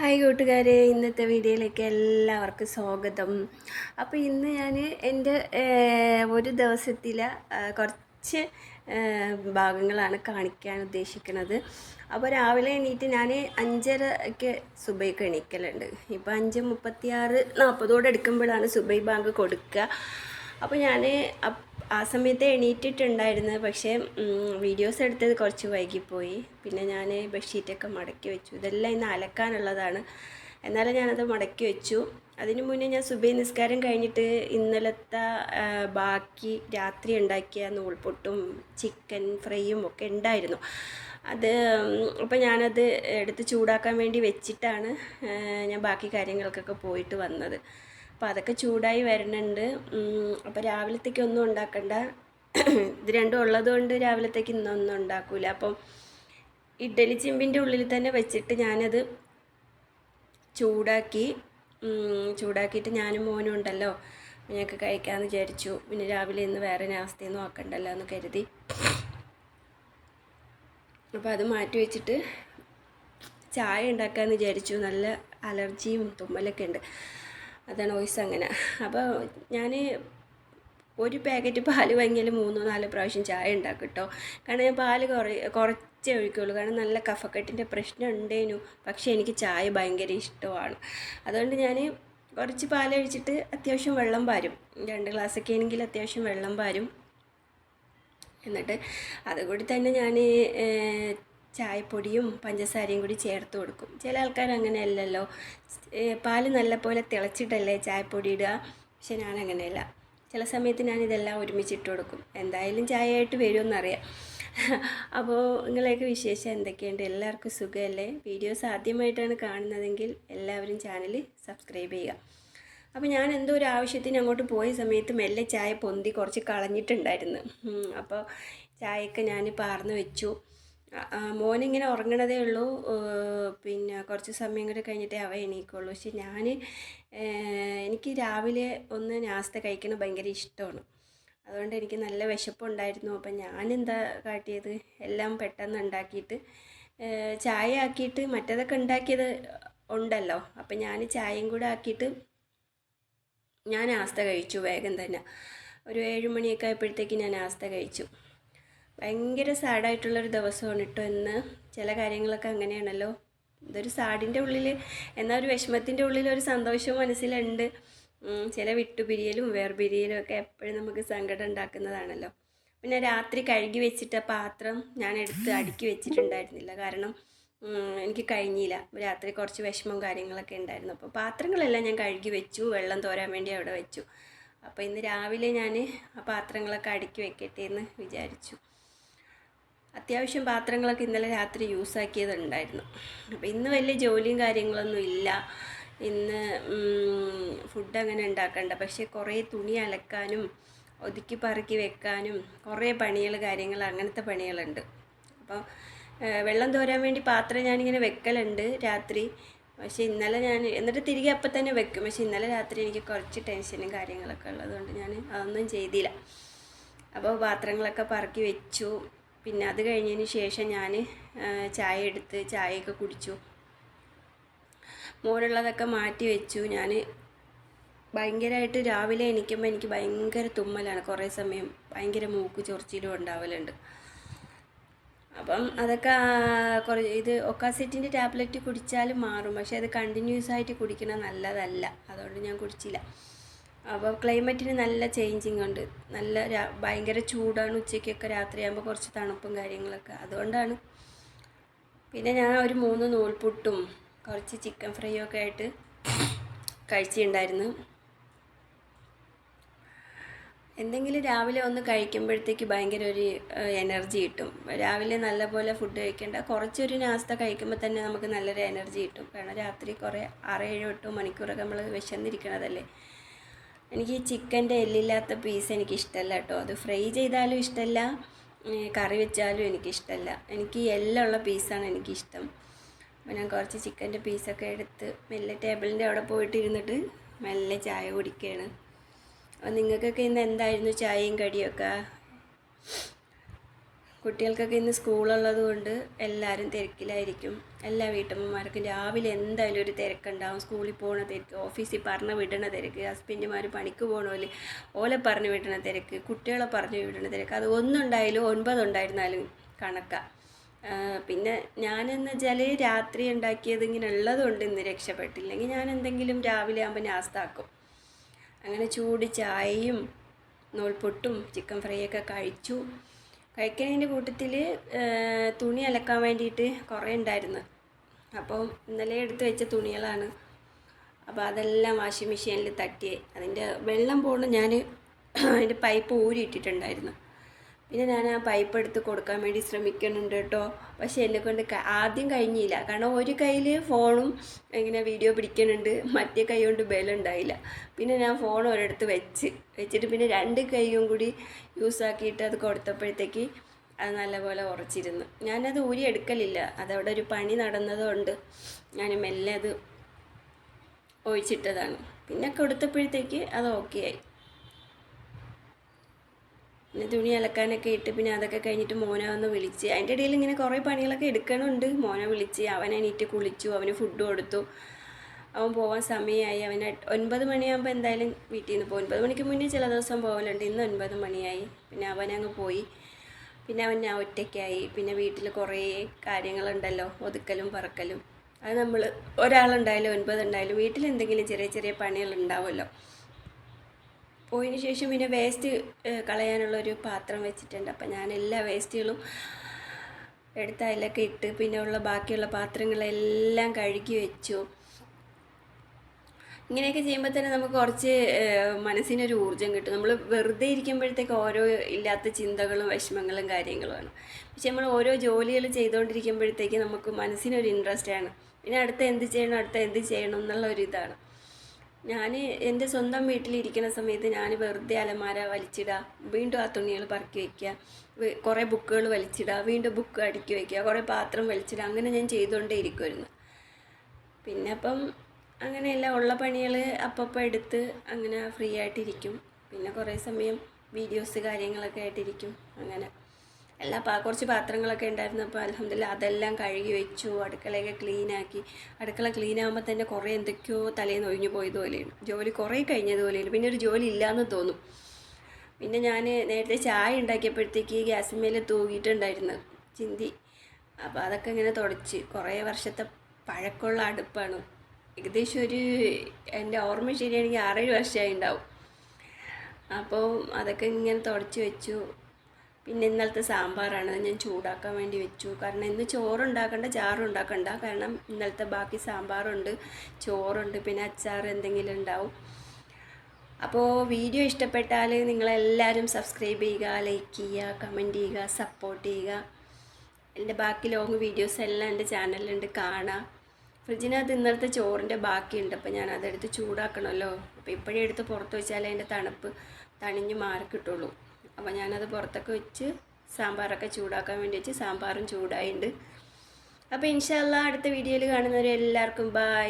Hi കൂട്ടുകാരെ ഇന്നത്തെ വീഡിയോയിലേക്ക് എല്ലാവർക്കും സ്വാഗതം. അപ്പോൾ ഇന്ന് ഞാൻ എന്റെ ഒരു ദിവസത്തിലെ കുറച്ച് ഭാഗങ്ങളാണ് കാണിക്കാൻ ഉദ്ദേശിക്കുന്നത് അപ്പോൾ രാവിലെ എണീറ്റ് ഞാൻ അഞ്ചരയ്ക്ക് സുബൈക്ക് എണീക്കലുണ്ട്. ഇപ്പോൾ അഞ്ച് മുപ്പത്തിയാറ് നാൽപ്പതോടെ എടുക്കുമ്പോഴാണ് സുബൈ ബാങ്ക് കൊടുക്കുക. അപ്പോൾ ഞാൻ ആ സമയത്ത് എണീറ്റിട്ടുണ്ടായിരുന്നു. പക്ഷേ വീഡിയോസ് എടുത്തത് കുറച്ച് വൈകിപ്പോയി. പിന്നെ ഞാൻ ബെഡ്ഷീറ്റൊക്കെ മടക്കി വെച്ചു. ഇതെല്ലാം ഇന്ന് അലക്കാനുള്ളതാണ്. എന്നാലും ഞാനത് മടക്കി വെച്ചു. അതിന് മുന്നേ ഞാൻ സുബൈ നിസ്കാരം കഴിഞ്ഞിട്ട് ഇന്നലത്തെ ബാക്കി രാത്രി ഉണ്ടാക്കിയ നൂൽപൊട്ടും ചിക്കൻ ഫ്രൈയും ഒക്കെ ഉണ്ടായിരുന്നു. അത് അപ്പോൾ ഞാനത് എടുത്ത് ചൂടാക്കാൻ വേണ്ടി വെച്ചിട്ടാണ് ഞാൻ ബാക്കി കാര്യങ്ങൾക്കൊക്കെ പോയിട്ട് വന്നത്. അപ്പോൾ അതൊക്കെ ചൂടായി വരുന്നുണ്ട്. അപ്പോൾ രാവിലത്തേക്ക് ഒന്നും ഉണ്ടാക്കണ്ട. ഇത് രണ്ടും ഉള്ളത് കൊണ്ട് രാവിലത്തേക്ക് ഇന്നൊന്നും ഉണ്ടാക്കൂല. അപ്പം ഇഡ്ഡലി ചെമ്പിന്റെ ഉള്ളിൽ തന്നെ വെച്ചിട്ട് ഞാനത് ചൂടാക്കി ചൂടാക്കിയിട്ട് ഞാനും മോനും ഉണ്ടല്ലോ. ഞങ്ങൾക്ക് കഴിക്കാമെന്ന് വിചാരിച്ചു. പിന്നെ രാവിലെ ഇന്ന് വേറെ നാസ്തയൊന്നും ആക്കണ്ടല്ലോ എന്ന് കരുതി. അപ്പോൾ അത് മാറ്റി വെച്ചിട്ട് ചായ ഉണ്ടാക്കാമെന്ന് വിചാരിച്ചു. നല്ല അലർജിയും തുമ്മലൊക്കെ ഉണ്ട്. അതാണ് വോയിസ് അങ്ങനെ. അപ്പോൾ ഞാൻ ഒരു പാക്കറ്റ് പാൽ വാങ്ങിയാൽ മൂന്നോ നാലോ പ്രാവശ്യം ചായ ഉണ്ടാക്കും കേട്ടോ കാരണം ഞാൻ പാൽ കുറേ കുറച്ചേ ഒഴിക്കുള്ളൂ. കാരണം നല്ല കഫക്കെട്ടിന്റെ പ്രശ്നം ഉണ്ടേനു പക്ഷേ എനിക്ക് ചായ ഭയങ്കര ഇഷ്ടമാണ്. അതുകൊണ്ട് ഞാൻ കുറച്ച് പാൽ ഒഴിച്ചിട്ട് അത്യാവശ്യം വെള്ളം പാരും. രണ്ട് ഗ്ലാസ്സൊക്കെ ആണെങ്കിൽ അത്യാവശ്യം വെള്ളം പാരും. എന്നിട്ട് അതുകൂടി തന്നെ ഞാൻ ചായപ്പൊടിയും പഞ്ചസാരയും കൂടി ചേർത്ത് കൊടുക്കും. ചില ആൾക്കാർ അങ്ങനെയല്ലല്ലോ. പാൽ നല്ലപോലെ തിളച്ചിട്ടല്ലേ ചായപ്പൊടി ഇടുക? പക്ഷെ ഞാൻ അങ്ങനെയല്ല ചില സമയത്ത് ഞാൻ ഇതെല്ലാം ഒരുമിച്ചിട്ട് കൊടുക്കും. എന്തായാലും ചായയായിട്ട് വരുമെന്നറിയാം. അപ്പോൾ നിങ്ങളെയൊക്കെ വിശേഷം എന്തൊക്കെയുണ്ട്? എല്ലാവർക്കും സുഖമല്ലേ? വീഡിയോസ് ആദ്യമായിട്ടാണ് കാണുന്നതെങ്കിൽ എല്ലാവരും ചാനൽ സബ്സ്ക്രൈബ് ചെയ്യുക. അപ്പോൾ ഞാൻ എന്തോ ഒരു ആവശ്യത്തിന് അങ്ങോട്ട് പോയ സമയത്ത് മെല്ലെ ചായ പൊന്തി കുറച്ച് കളഞ്ഞിട്ടുണ്ടായിരുന്നു. അപ്പോൾ ചായയൊക്കെ ഞാൻ പാർന്ന് വെച്ചു. മോനിങ്ങനെ ഉറങ്ങണതേ ഉള്ളൂ. പിന്നെ കുറച്ച് സമയം കൂടെ കഴിഞ്ഞിട്ടേ അവ എണീക്കുള്ളൂ. പക്ഷെ ഞാൻ എനിക്ക് രാവിലെ ഒന്ന് നാസ്ത കഴിക്കണം ഭയങ്കര ഇഷ്ടമാണ്. അതുകൊണ്ട് എനിക്ക് നല്ല വിശപ്പുണ്ടായിരുന്നു. അപ്പം ഞാനെന്താ കാട്ടിയത്? എല്ലാം പെട്ടെന്ന് ഉണ്ടാക്കിയിട്ട് ചായ ആക്കിയിട്ട് മറ്റേതൊക്കെ ഉണ്ടാക്കിയത് ഉണ്ടല്ലോ. അപ്പം ഞാൻ ചായയും കൂടെ ആക്കിയിട്ട് ഞാൻ ആസ്ത കഴിച്ചു വേഗം തന്നെ. ഒരു ഏഴ് മണിയൊക്കെ ആയപ്പോഴത്തേക്ക് ഞാൻ ആസ്ത കഴിച്ചു. ഭയങ്കര സാഡായിട്ടുള്ളൊരു ദിവസമാണ് കേട്ടോ ഇന്ന്. ചില കാര്യങ്ങളൊക്കെ അങ്ങനെയാണല്ലോ. ഇതൊരു സാഡിന്റെ ഉള്ളിൽ എന്നാൽ ഒരു വിഷമത്തിന്റെ ഉള്ളിൽ ഒരു സന്തോഷവും മനസ്സിലുണ്ട്. ചില വിട്ടുപിരിയലും വേർപിരിയലും ഒക്കെ എപ്പോഴും നമുക്ക് സങ്കടം ഉണ്ടാക്കുന്നതാണല്ലോ. പിന്നെ രാത്രി കഴുകി വെച്ചിട്ട പാത്രം ഞാൻ എടുത്ത് അടുക്കി വെച്ചിട്ടുണ്ടായിരുന്നില്ല. കാരണം എനിക്ക് കഴിഞ്ഞില്ല. രാത്രി കുറച്ച് വിഷമവും കാര്യങ്ങളൊക്കെ ഉണ്ടായിരുന്നു. അപ്പോൾ പാത്രങ്ങളെല്ലാം ഞാൻ കഴുകി വെച്ചു. വെള്ളം തോരാൻ വേണ്ടി അവിടെ വെച്ചു. അപ്പോൾ ഇന്ന് രാവിലെ ഞാൻ ആ പാത്രങ്ങളൊക്കെ അടുക്കി വെക്കട്ടെ എന്ന് വിചാരിച്ചു. അത്യാവശ്യം പാത്രങ്ങളൊക്കെ ഇന്നലെ രാത്രി യൂസ് ആക്കിയതുണ്ടായിരുന്നു. അപ്പോൾ ഇന്ന് വലിയ ജോലിയും കാര്യങ്ങളൊന്നും ഇല്ല. ഇന്ന് ഫുഡ് അങ്ങനെ ഉണ്ടാക്കണ്ട. പക്ഷേ കുറേ തുണി അലക്കാനും ഒതുക്കി പറക്കി വെക്കാനും കുറേ പണികൾ കാര്യങ്ങൾ അങ്ങനത്തെ പണികളുണ്ട്. അപ്പോൾ വെള്ളം തോരാൻ വേണ്ടി പാത്രം ഞാനിങ്ങനെ വെക്കലുണ്ട് രാത്രി. പക്ഷേ ഇന്നലെ ഞാൻ എന്നിട്ട് തിരികെ അപ്പം തന്നെ വെക്കും. പക്ഷേ ഇന്നലെ രാത്രി എനിക്ക് കുറച്ച് ടെൻഷനും കാര്യങ്ങളൊക്കെ ഉള്ളതുകൊണ്ട് ഞാൻ അതൊന്നും ചെയ്തില്ല. അപ്പോൾ പാത്രങ്ങളൊക്കെ പറക്കി വെച്ചു. പിന്നെ അത് കഴിഞ്ഞതിന് ശേഷം ഞാൻ ചായ എടുത്ത് ചായയൊക്കെ കുടിച്ചു. മോനുള്ളതൊക്കെ മാറ്റി വെച്ചു. ഞാൻ ഭയങ്കരമായിട്ട് രാവിലെ എണീക്കുമ്പോൾ എനിക്ക് ഭയങ്കര തുമ്മലാണ്. കുറേ സമയം ഭയങ്കര മൂക്ക് ചൊറിച്ചിലും ഉണ്ടാവലുണ്ട്. അപ്പം അതൊക്കെ കുറേ ഇത് ഒക്കാസെറ്റിന്റെ ടാബ്ലറ്റ് കുടിച്ചാലും മാറും. പക്ഷേ അത് കണ്ടിന്യൂസ് ആയിട്ട് കുടിക്കണം നല്ലതല്ല. അതുകൊണ്ട് ഞാൻ കുടിച്ചില്ല. അപ്പോൾ ക്ലൈമറ്റിന് നല്ല ചേഞ്ചിങ് ഉണ്ട്. നല്ല ഭയങ്കര ചൂടാണ് ഉച്ചയ്ക്കൊക്കെ രാത്രിയാകുമ്പോൾ കുറച്ച് തണുപ്പും കാര്യങ്ങളൊക്കെ. അതുകൊണ്ടാണ്. പിന്നെ ഞാൻ ഒരു മൂന്ന് നൂൽപുട്ടും കുറച്ച് ചിക്കൻ ഫ്രൈയും ഒക്കെ ആയിട്ട് കഴിച്ചിട്ടുണ്ടായിരുന്നു. എന്തെങ്കിലും രാവിലെ ഒന്ന് കഴിക്കുമ്പോഴത്തേക്ക് ഭയങ്കര ഒരു എനർജി കിട്ടും. രാവിലെ നല്ലപോലെ ഫുഡ് കഴിക്കേണ്ട കുറച്ചൊരു നാസ്ത കഴിക്കുമ്പോൾ തന്നെ നമുക്ക് നല്ലൊരു എനർജി കിട്ടും. കാരണം രാത്രി കുറേ ആറ് ഏഴ് എട്ടോ മണിക്കൂറൊക്കെ നമ്മൾ വിശന്നിരിക്കണതല്ലേ. എനിക്ക് ഈ ചിക്കന്റെ എല്ലില്ലാത്ത പീസ് എനിക്ക് ഇഷ്ടമല്ല കേട്ടോ. അത് ഫ്രൈ ചെയ്താലും ഇഷ്ടമല്ല കറി വെച്ചാലും എനിക്കിഷ്ടമല്ല. എനിക്ക് എല്ലുള്ള പീസാണ് എനിക്കിഷ്ടം. അപ്പോൾ ഞാൻ കുറച്ച് ചിക്കന്റെ പീസൊക്കെ എടുത്ത് മെല്ലെ ടേബിളിന്റെ അവിടെ പോയിട്ട് ഇരുന്നിട്ട് മെല്ലെ ചായ കുടിക്കുകയാണ്. അപ്പോൾ നിങ്ങൾക്കൊക്കെ ഇന്ന് എന്തായിരുന്നു ചായയും കടിയൊക്കെ? കുട്ടികൾക്കൊക്കെ ഇന്ന് സ്കൂളുള്ളത് കൊണ്ട് എല്ലാവരും തിരക്കിലായിരിക്കും. എല്ലാ വീട്ടമ്മമാർക്കും രാവിലെ എന്തായാലും ഒരു തിരക്കുണ്ടാവും. സ്കൂളിൽ പോകുന്ന തിരക്ക് ഓഫീസിൽ പറഞ്ഞ് വിടണ തിരക്ക് ഹസ്ബൻഡുമാർ പണിക്ക് പോകണമല്ലേ ഓലെ പറഞ്ഞ് വിടണ തിരക്ക് കുട്ടികളെ പറഞ്ഞ് വിടണ തിരക്ക്. അത് ഒന്നുണ്ടായാലും ഒൻപതുണ്ടായിരുന്നാലും കണക്കാണ് പിന്നെ ഞാനെന്ന് വെച്ചാൽ രാത്രി ഉണ്ടാക്കിയത് ഇങ്ങനെ ഉള്ളതുകൊണ്ട് ഇന്ന് രക്ഷപ്പെട്ടില്ലെങ്കിൽ ഞാൻ എന്തെങ്കിലും രാവിലെ ആകുമ്പോൾ നാസ്താക്കും അങ്ങനെ ചൂട് ചായയും നൂൽപൊട്ടും ചിക്കൻ ഫ്രൈയൊക്കെ കഴിച്ചു. കഴിക്കുന്നതിന്റെ കൂട്ടത്തിൽ തുണി അലക്കാൻ വേണ്ടിയിട്ട് കുറേ ഉണ്ടായിരുന്നു അപ്പോൾ ഇന്നലെ എടുത്ത് വെച്ച തുണികളാണ്. അപ്പോൾ അതെല്ലാം വാഷിംഗ് മെഷീനിൽ തട്ടി. അതിന്റെ വെള്ളം പോകണം ഞാൻ അതിന്റെ പൈപ്പ് ഊരിയിട്ടിട്ടുണ്ടായിരുന്നു. പിന്നെ ഞാൻ ആ പൈപ്പ് എടുത്ത് കൊടുക്കാൻ വേണ്ടി ശ്രമിക്കുന്നുണ്ട് കേട്ടോ. പക്ഷേ എന്നെ കൊണ്ട് ആദ്യം കഴിഞ്ഞില്ല. കാരണം ഒരു കയ്യിൽ ഫോണും ഇങ്ങനെ വീഡിയോ പിടിക്കുന്നുണ്ട്. മറ്റേ കൈ കൊണ്ട് ബലം ഉണ്ടായില്ല. പിന്നെ ഞാൻ ഫോൺ ഒരിടത്ത് വെച്ച്. വെച്ചിട്ട് പിന്നെ രണ്ട് കൈയും കൂടി യൂസ് ആക്കിയിട്ട് അത് കൊടുത്തപ്പോഴത്തേക്ക് അത് നല്ലപോലെ ഉറച്ചിരുന്നു. ഞാനത് ഊരി എടുക്കലില്ല. അതവിടെ ഒരു പണി നടന്നതുകൊണ്ട് ഞാൻ മെല്ലെ അത് ഒഴിച്ചിട്ടതാണ്. പിന്നെ കൊടുത്തപ്പോഴത്തേക്ക് അത് ഓക്കെ ആയി. തുണി അലക്കാനൊക്കെ ഇട്ട് പിന്നെ അതൊക്കെ കഴിഞ്ഞിട്ട് മോനെ വന്ന് വിളിച്ച്. അതിന്റെ ഇടയിൽ ഇങ്ങനെ കുറേ പണികളൊക്കെ എടുക്കണുണ്ട്. മോനെ വിളിച്ച് അവൻ എണീറ്റ് കുളിച്ചു അവന് ഫുഡ് കൊടുത്തു. അവൻ പോകാൻ സമയമായി. എട്ട്- ഒൻപത് മണിയാകുമ്പോൾ എന്തായാലും വീട്ടിൽ നിന്ന് പോകും. ഒൻപത് മണിക്ക് മുന്നേ ചില ദിവസം പോകലുണ്ട് ഇന്ന് ഒൻപത് മണിയായി. പിന്നെ അവനങ്ങ് പോയി. പിന്നെ അവൻ ഞാൻ ഒറ്റയ്ക്കായി. പിന്നെ വീട്ടിൽ കുറേ കാര്യങ്ങളുണ്ടല്ലോ. ഒതുക്കലും പറക്കലും. അത് നമ്മൾ ഒരാളുണ്ടായാലും ഒൻപത് ഉണ്ടായാലും വീട്ടിൽ എന്തെങ്കിലും ചെറിയ ചെറിയ പണികൾ ഉണ്ടാവുമല്ലോ. പോയതിന് ശേഷം പിന്നെ വേസ്റ്റ് കളയാനുള്ളൊരു പാത്രം വെച്ചിട്ടുണ്ട്. അപ്പം ഞാൻ എല്ലാ വേസ്റ്റുകളും എടുത്ത് അതിലൊക്കെ ഇട്ട് പിന്നെ ഉള്ള ബാക്കിയുള്ള പാത്രങ്ങളെല്ലാം കഴുകി വെച്ചു. ഇങ്ങനെയൊക്കെ ചെയ്യുമ്പോൾ തന്നെ നമുക്ക് കുറച്ച് മനസ്സിനൊരു ഊർജം കിട്ടും. നമ്മൾ വെറുതെ ഇരിക്കുമ്പോഴത്തേക്ക് ഓരോ ഇല്ലാത്ത ചിന്തകളും വിഷമങ്ങളും കാര്യങ്ങളുമാണ് പക്ഷെ നമ്മൾ ഓരോ ജോലികൾ ചെയ്തുകൊണ്ടിരിക്കുമ്പോഴത്തേക്ക് നമുക്ക് മനസ്സിനൊരു ഇൻട്രസ്റ്റ് ആണ്. പിന്നെ അടുത്ത എന്ത് ചെയ്യണം അടുത്ത എന്ത് ചെയ്യണം എന്നുള്ള ഒരു ഇതാണ്. ഞാൻ എന്റെ സ്വന്തം വീട്ടിലിരിക്കുന്ന സമയത്ത് ഞാൻ വെറുതെ അലമാര വലിച്ചിടുക വീണ്ടും ആ തുണികൾ പറക്കി വയ്ക്കുക കുറേ ബുക്കുകൾ വലിച്ചിടുക വീണ്ടും ബുക്ക് അടുക്കി വയ്ക്കുക കുറേ പാത്രം വലിച്ചിടുക അങ്ങനെ ഞാൻ ചെയ്തുകൊണ്ടേ ഇരിക്കുമായിരുന്നു പിന്നെ അപ്പം അങ്ങനെയല്ല ഉള്ള പണികൾ അപ്പപ്പം എടുത്ത് അങ്ങനെ ഫ്രീ ആയിട്ടിരിക്കും. പിന്നെ കുറേ സമയം വീഡിയോസ് കാര്യങ്ങളൊക്കെ ആയിട്ടിരിക്കും. അങ്ങനെ. എല്ലാ പാ കുറച്ച് പാത്രങ്ങളൊക്കെ ഉണ്ടായിരുന്നു അപ്പോൾ അലഹമില്ല അതെല്ലാം കഴുകി വെച്ചു അടുക്കളയൊക്കെ ക്ലീനാക്കി. അടുക്കള ക്ലീൻ ആകുമ്പോൾ തന്നെ കുറേ എന്തൊക്കെയോ തലേന്ന് ഒഴിഞ്ഞു പോയതുപോലെയാണ് ജോലി കുറേ കഴിഞ്ഞതുപോലെയാണ് പിന്നെ ഒരു ജോലി ഇല്ലയെന്ന് തോന്നും. പിന്നെ ഞാൻ നേരത്തെ ചായ ഉണ്ടാക്കിയപ്പോഴത്തേക്ക് ഗ്യാസിന്മേൽ തൂകിയിട്ടുണ്ടായിരുന്നു ചിന്തി. അപ്പോൾ അതൊക്കെ ഇങ്ങനെ തുടച്ച് കുറേ വർഷത്തെ പഴക്കമുള്ള അടുപ്പാണ്. ഏകദേശം ഒരു എന്റെ ഓർമ്മ ശരിയാണെങ്കിൽ ആറേഴ് വർഷമായി ഉണ്ടാവും. അപ്പോൾ അതൊക്കെ ഇങ്ങനെ തുടച്ച് വെച്ചു. പിന്നെ ഇന്നലത്തെ സാമ്പാറാണ്. ഞാൻ ചൂടാക്കാൻ വേണ്ടി വെച്ചു. കാരണം ഇന്ന് ചോറുണ്ടാക്കണ്ട ചാറും ഉണ്ടാക്കണ്ട കാരണം ഇന്നലത്തെ ബാക്കി സാമ്പാറുണ്ട് ചോറുണ്ട് പിന്നെ അച്ചാർ എന്തെങ്കിലും ഉണ്ടാവും. അപ്പോൾ വീഡിയോ ഇഷ്ടപ്പെട്ടാൽ നിങ്ങളെല്ലാവരും സബ്സ്ക്രൈബ് ചെയ്യുക ലൈക്ക് ചെയ്യുക കമന്റ് ചെയ്യുക സപ്പോർട്ട് ചെയ്യുക. എന്റെ ബാക്കി ലോങ് വീഡിയോസ് എല്ലാം എന്റെ ചാനലിലുണ്ട്. കാണാം. ഫ്രിഡ്ജിനകത്ത് ഇന്നലത്തെ ചോറിന്റെ ബാക്കിയുണ്ട്. അപ്പോൾ ഞാൻ അതെടുത്ത് ചൂടാക്കണമല്ലോ. അപ്പോൾ ഇപ്പോഴേ എടുത്ത് പുറത്ത് വെച്ചാലേ അതിന്റെ തണുപ്പ് തണിഞ്ഞ് മാറി കിട്ടുള്ളൂ അപ്പോൾ ഞാനത് പുറത്തൊക്കെ വെച്ച് സാമ്പാറൊക്കെ ചൂടാക്കാൻ വേണ്ടി വെച്ച് സാമ്പാറും ചൂടായിട്ടുണ്ട് അപ്പോൾ ഇൻഷാല്ല അടുത്ത വീഡിയോയിൽ കാണുന്നവരെ എല്ലാവർക്കും ബായ്